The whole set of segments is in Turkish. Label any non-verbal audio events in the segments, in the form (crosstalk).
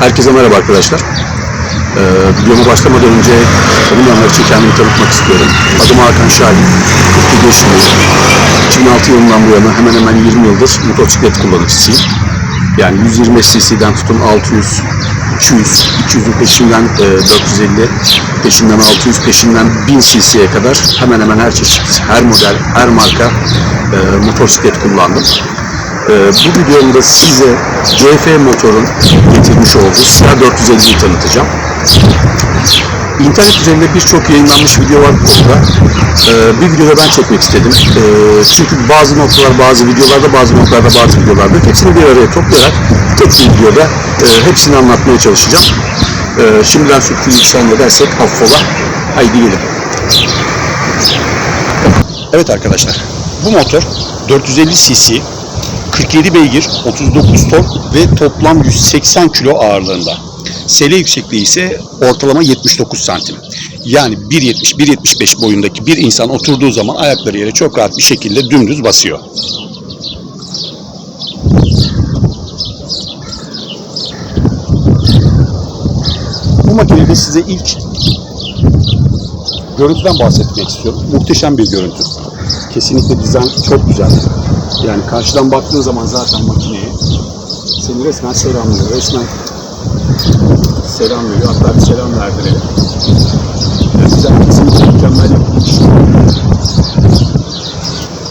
Herkese merhaba arkadaşlar. Ee, videoma başlamadan önce tanımayanlar için kendimi tanıtmak istiyorum. Adım Hakan Şahin, 47 yaşındayım. 2006 yılından bu yana hemen hemen 20 yıldır motosiklet kullanıcısıyım. Yani 120 cc'den tutun 600, 200, 200'ün peşinden e, 450, peşinden 600, peşinden 1000 cc'ye kadar hemen hemen her çeşit, her model, her marka e, motosiklet kullandım. Ee, bu videomda size CF motorun getirmiş olduğu Sierra 450'yi tanıtacağım. İnternet üzerinde birçok yayınlanmış video var bu konuda. Ee, bir videoda ben çekmek istedim. Ee, çünkü bazı noktalar bazı videolarda, bazı noktalarda bazı videolarda hepsini bir araya toplayarak tek bir videoda e, hepsini anlatmaya çalışacağım. Ee, şimdiden sürpriz son edersek affola. Haydi gelin. Evet arkadaşlar, bu motor 450 cc 47 beygir, 39 tork ve toplam 180 kilo ağırlığında. Sele yüksekliği ise ortalama 79 santim. Yani 1.70-1.75 boyundaki bir insan oturduğu zaman ayakları yere çok rahat bir şekilde dümdüz basıyor. Bu makinede size ilk görüntüden bahsetmek istiyorum. Muhteşem bir görüntü. Kesinlikle dizayn çok güzel. Yani karşıdan baktığın zaman zaten makineye seni resmen selamlıyor. Resmen selamlıyor. Hatta bir selam verdirelim. Yani güzel, kesinlikle mükemmel yapılmış.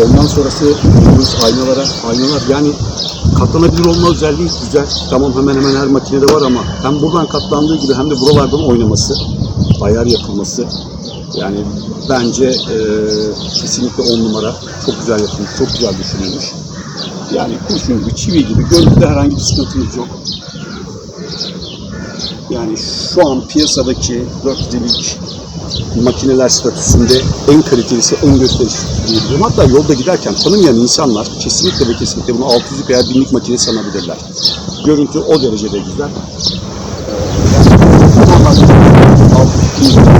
Ondan sonrası gördüğünüz aynalara, aynalar yani katlanabilir olma özelliği güzel. Tamam hemen hemen her makinede var ama hem buradan katlandığı gibi hem de buralardan oynaması, ayar yapılması yani bence e, kesinlikle on numara. Çok güzel yapılmış, çok güzel düşünülmüş. Yani kurşun gibi, çivi gibi. Görüntüde herhangi bir sıkıntımız yok. Yani şu an piyasadaki 4 dilik makineler statüsünde en kalitelisi, en gösterişli diyebilirim. Hatta yolda giderken tanımayan insanlar kesinlikle ve kesinlikle bunu 600'lük veya 1000'lik makine sanabilirler. Görüntü o derecede güzel. Ee, yani, 600'lük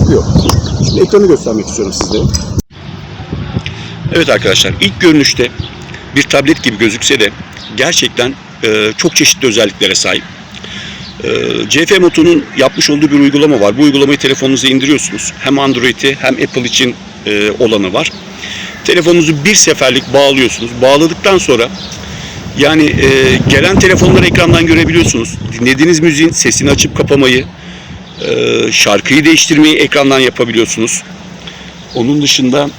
yapıyor. Şimdi ekranı göstermek istiyorum sizlere. Evet arkadaşlar ilk görünüşte bir tablet gibi gözükse de gerçekten e, çok çeşitli özelliklere sahip. E, CF Moto'nun yapmış olduğu bir uygulama var. Bu uygulamayı telefonunuza indiriyorsunuz. Hem Android'i hem Apple için e, olanı var. Telefonunuzu bir seferlik bağlıyorsunuz. Bağladıktan sonra yani e, gelen telefonları ekrandan görebiliyorsunuz. Dinlediğiniz müziğin sesini açıp kapamayı, e, şarkıyı değiştirmeyi ekrandan yapabiliyorsunuz. Onun dışında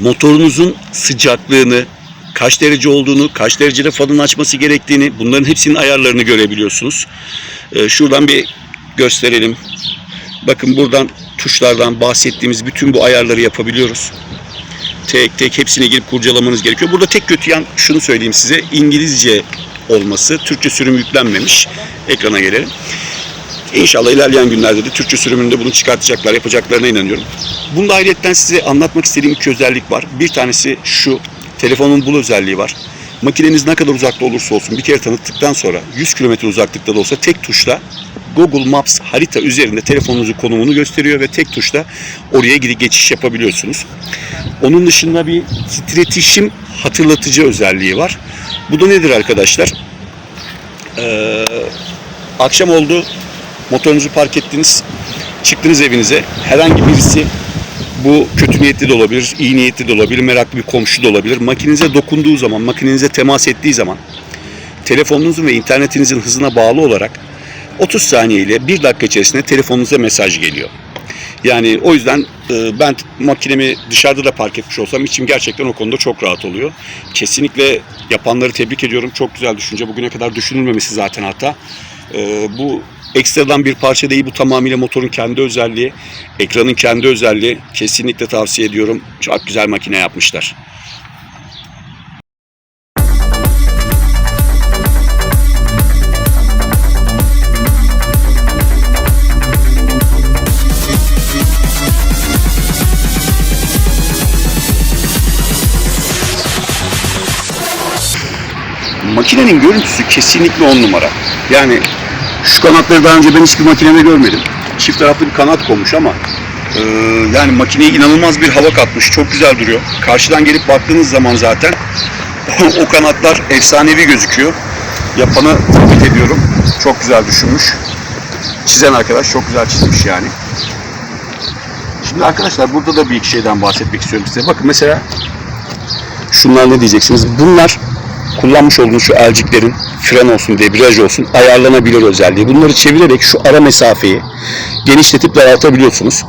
motorunuzun sıcaklığını, kaç derece olduğunu, kaç derecede fanın açması gerektiğini bunların hepsinin ayarlarını görebiliyorsunuz. E, şuradan bir gösterelim. Bakın buradan tuşlardan bahsettiğimiz bütün bu ayarları yapabiliyoruz tek tek hepsine girip kurcalamanız gerekiyor. Burada tek kötü yan şunu söyleyeyim size. İngilizce olması. Türkçe sürüm yüklenmemiş. Ekrana gelelim. İnşallah ilerleyen günlerde de Türkçe sürümünde bunu çıkartacaklar, yapacaklarına inanıyorum. Bunda ayrıyetten size anlatmak istediğim iki özellik var. Bir tanesi şu, telefonun bul özelliği var. Makineniz ne kadar uzakta olursa olsun bir kere tanıttıktan sonra 100 kilometre uzaklıkta da olsa tek tuşla Google Maps harita üzerinde telefonunuzun konumunu gösteriyor ve tek tuşla oraya gidip geçiş yapabiliyorsunuz. Onun dışında bir titretişim hatırlatıcı özelliği var. Bu da nedir arkadaşlar? Ee, akşam oldu, motorunuzu park ettiniz, çıktınız evinize. Herhangi birisi bu kötü niyetli de olabilir, iyi niyetli de olabilir, meraklı bir komşu da olabilir. Makinenize dokunduğu zaman, makinenize temas ettiği zaman telefonunuzun ve internetinizin hızına bağlı olarak 30 saniye ile 1 dakika içerisinde telefonunuza mesaj geliyor. Yani o yüzden e, ben makinemi dışarıda da park etmiş olsam içim gerçekten o konuda çok rahat oluyor. Kesinlikle yapanları tebrik ediyorum. Çok güzel düşünce. Bugüne kadar düşünülmemesi zaten hatta. E, bu ekstradan bir parça değil. Bu tamamıyla motorun kendi özelliği. Ekranın kendi özelliği. Kesinlikle tavsiye ediyorum. Çok güzel makine yapmışlar. Makinenin görüntüsü kesinlikle on numara. Yani şu kanatları daha önce ben hiçbir makinede görmedim. Çift taraflı bir kanat konmuş ama e, yani makineye inanılmaz bir hava katmış. Çok güzel duruyor. Karşıdan gelip baktığınız zaman zaten (laughs) o kanatlar efsanevi gözüküyor. Yapana tebrik ediyorum. Çok güzel düşünmüş. Çizen arkadaş çok güzel çizmiş yani. Şimdi arkadaşlar burada da bir iki şeyden bahsetmek istiyorum size. Bakın mesela şunlar ne diyeceksiniz? Bunlar kullanmış olduğunuz şu elciklerin fren olsun, debriyaj olsun ayarlanabilir özelliği. Bunları çevirerek şu ara mesafeyi genişletip daraltabiliyorsunuz.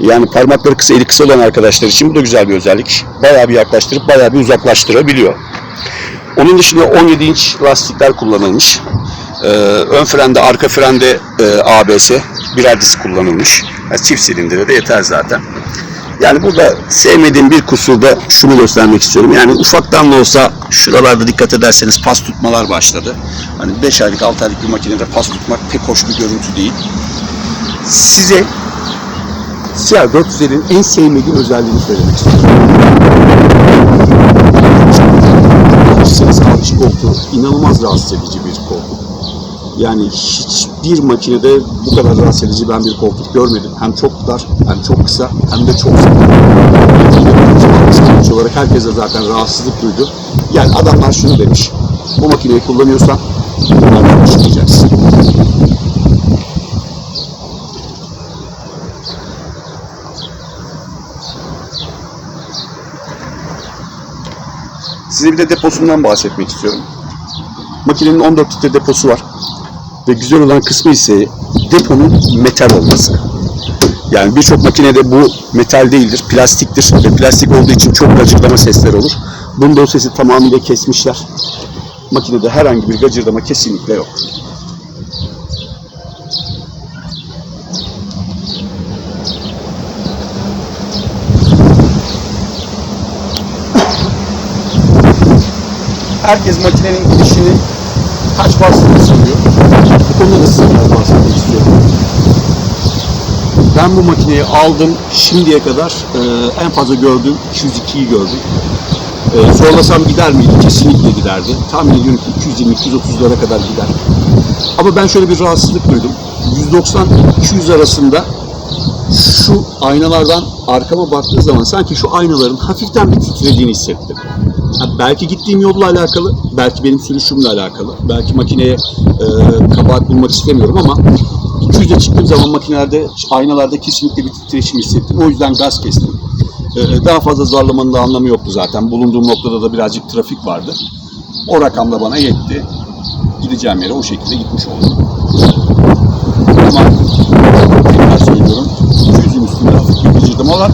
Yani parmakları kısa, eli kısa olan arkadaşlar için bu da güzel bir özellik. Bayağı bir yaklaştırıp bayağı bir uzaklaştırabiliyor. Onun dışında 17 inç lastikler kullanılmış. Ee, ön frende, arka frende e, ABS birer disk kullanılmış. Yani çift silindire de yeter zaten. Yani burada sevmediğim bir kusur da şunu göstermek istiyorum. Yani ufaktan da olsa şuralarda dikkat ederseniz pas tutmalar başladı. Hani 5 aylık 6 aylık bir makinede pas tutmak pek hoş bir görüntü değil. Size Siyah 450'nin en sevmediğim özelliğini söylemek istiyorum. Alışsanız alış koltuğu inanılmaz rahatsız edici bir. Yani hiçbir makinede bu kadar rahatsız edici ben bir koltuk görmedim. Hem çok dar, hem çok kısa, hem de çok. Sonuç olarak herkese zaten rahatsızlık duydu. Yani adamlar şunu demiş. Bu makineyi kullanıyorsan bunlardan çıkacaksın. Size bir de deposundan bahsetmek istiyorum. Makinenin 14 litre deposu var. Ve güzel olan kısmı ise deponun metal olması. Yani birçok makinede bu metal değildir, plastiktir ve plastik olduğu için çok gacırdama sesleri olur. Bunda o sesi tamamıyla kesmişler. Makinede herhangi bir gacırdama kesinlikle yok. Herkes makinenin gidişini kaç bastığını soruyor. Bu konuda da size biraz bahsetmek istiyorum. Ben bu makineyi aldım. Şimdiye kadar e, en fazla gördüğüm 202'yi gördüm. E, zorlasam gider miydi? Kesinlikle giderdi. Tahmin ediyorum ki 220-230'lara kadar gider. Ama ben şöyle bir rahatsızlık duydum. 190-200 arasında şu aynalardan arkama baktığım zaman sanki şu aynaların hafiften bir titrediğini hissettim. Belki gittiğim yolla alakalı, belki benim sürüşümle alakalı, belki makineye e, kabahat bulmak istemiyorum ama 200'e çıktığım zaman makinelerde, aynalarda kesinlikle bir titreşim hissettim. O yüzden gaz kestim. E, daha fazla zorlamanın da anlamı yoktu zaten. Bulunduğum noktada da birazcık trafik vardı. O rakam da bana yetti. Gideceğim yere o şekilde gitmiş oldum. Ama tekrar söylüyorum. 200'ün üstünde hafif bir gıcırdama.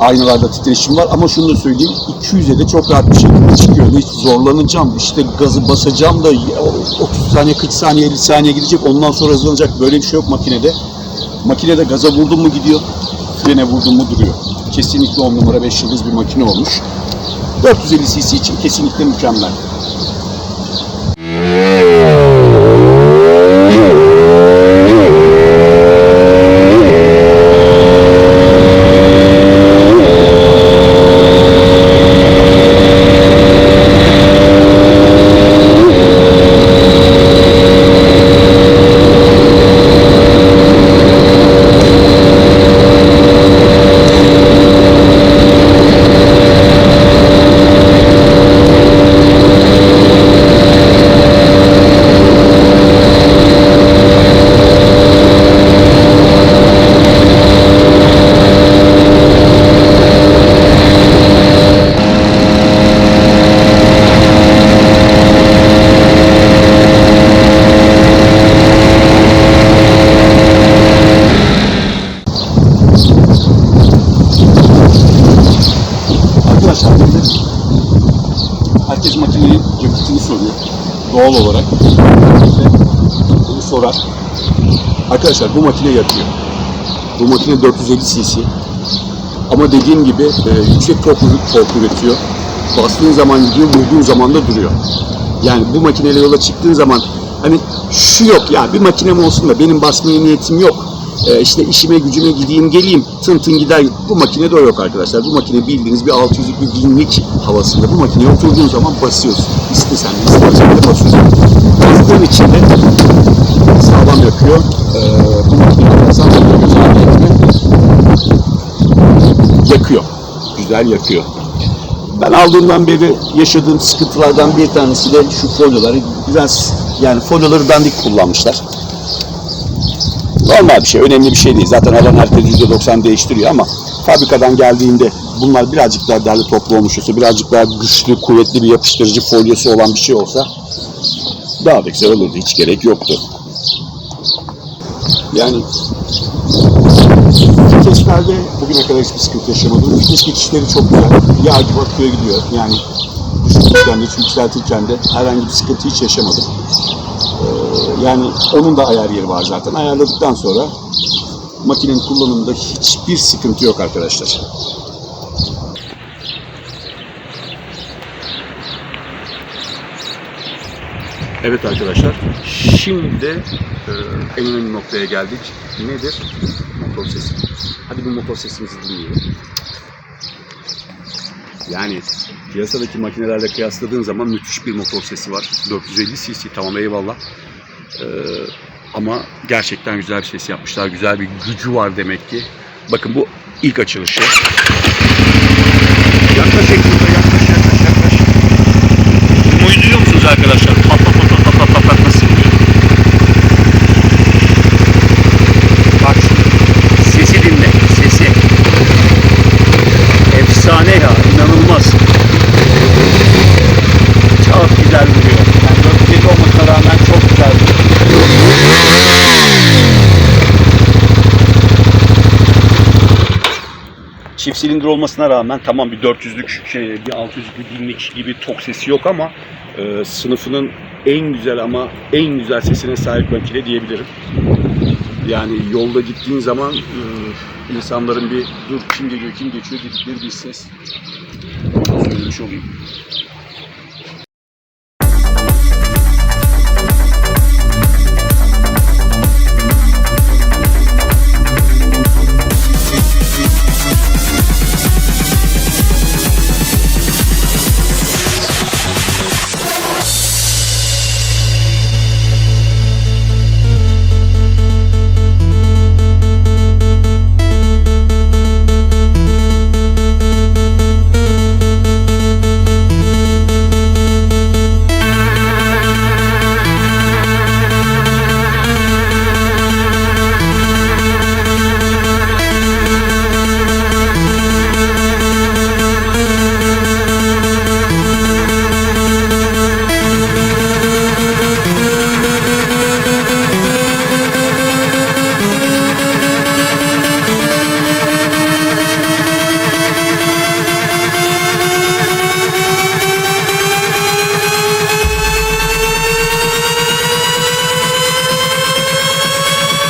Aynalarda titreşim var ama şunu da söyleyeyim 200'e de çok rahat bir şekilde çıkıyor. Hiç zorlanacağım işte gazı basacağım da 30 saniye 40 saniye 50 saniye gidecek ondan sonra hızlanacak böyle bir şey yok makinede. Makinede gaza vurdun mu gidiyor frene vurdun mu duruyor. Kesinlikle 10 numara 5 yıldız bir makine olmuş. 450 cc için kesinlikle mükemmel. Arkadaşlar bir de herkes makinenin yakıtını soruyor. Doğal olarak. Bunu sorar. Arkadaşlar bu makine yakıyor. Bu makine 450 cc. Ama dediğim gibi e, yüksek tork, tork üretiyor. Bastığın zaman gidiyor, vurduğun zaman da duruyor. Yani bu makineyle yola çıktığın zaman hani şu yok ya bir makinem olsun da benim basmaya niyetim yok. E, işte işime gücüme gideyim geleyim tın tın gider. Bu makinede o yok arkadaşlar. Bu makine bildiğiniz bir 600'lük bir binlik havasında. Bu makineye oturduğun zaman basıyorsun. İstesen de istemesen de basıyorsun. Bastığın için de sağlam yakıyor. E, bu makine alırsan yakıyor. Güzel yakıyor. Ben aldığımdan beri yaşadığım sıkıntılardan bir tanesi de şu folyoları biraz Yani folyoları dandik kullanmışlar. Normal bir şey, önemli bir şey değil. Zaten alan herkes %90 değiştiriyor ama fabrikadan geldiğinde bunlar birazcık daha derli toplu olmuş olsa, birazcık daha güçlü, kuvvetli bir yapıştırıcı folyosu olan bir şey olsa daha da güzel olurdu. Hiç gerek yoktu. Yani Viteslerde bugüne kadar hiçbir sıkıntı yaşamadım. Vites geçişleri çok güzel. Yağ gibi akıyor gidiyor. Yani düşürürken de yükseltirken de herhangi bir sıkıntı hiç yaşamadım. Ee, yani onun da ayar yeri var zaten. Ayarladıktan sonra makinenin kullanımında hiçbir sıkıntı yok arkadaşlar. Evet arkadaşlar, şimdi e, en önemli noktaya geldik. Nedir? Motor sesi. Hadi bu motor sesimizi dinleyelim. Yani piyasadaki makinelerle kıyasladığın zaman müthiş bir motor sesi var. 450 cc tamam eyvallah. E, ama gerçekten güzel bir ses yapmışlar. Güzel bir gücü var demek ki. Bakın bu ilk açılışı. Yaklaş Ekru'da yaklaş yaklaş yaklaş. Bunu duyuyor musunuz arkadaşlar? Pat pat pat pat pat pat pat nasıl gidiyor? Bak şimdi. Sesi dinle. Sesi. Efsane ya. inanılmaz. Çok güzel vuruyor. Yani 450 olmasına rağmen çok güzel vuruyor. Çift silindir olmasına rağmen tamam bir 400'lük şey, bir 600'lük bir binlik gibi tok sesi yok ama e, sınıfının en güzel ama en güzel sesine sahip makine diyebilirim. Yani yolda gittiğin zaman e, insanların bir dur kim geliyor kim geçiyor dedikleri bir ses. Söylemiş olayım.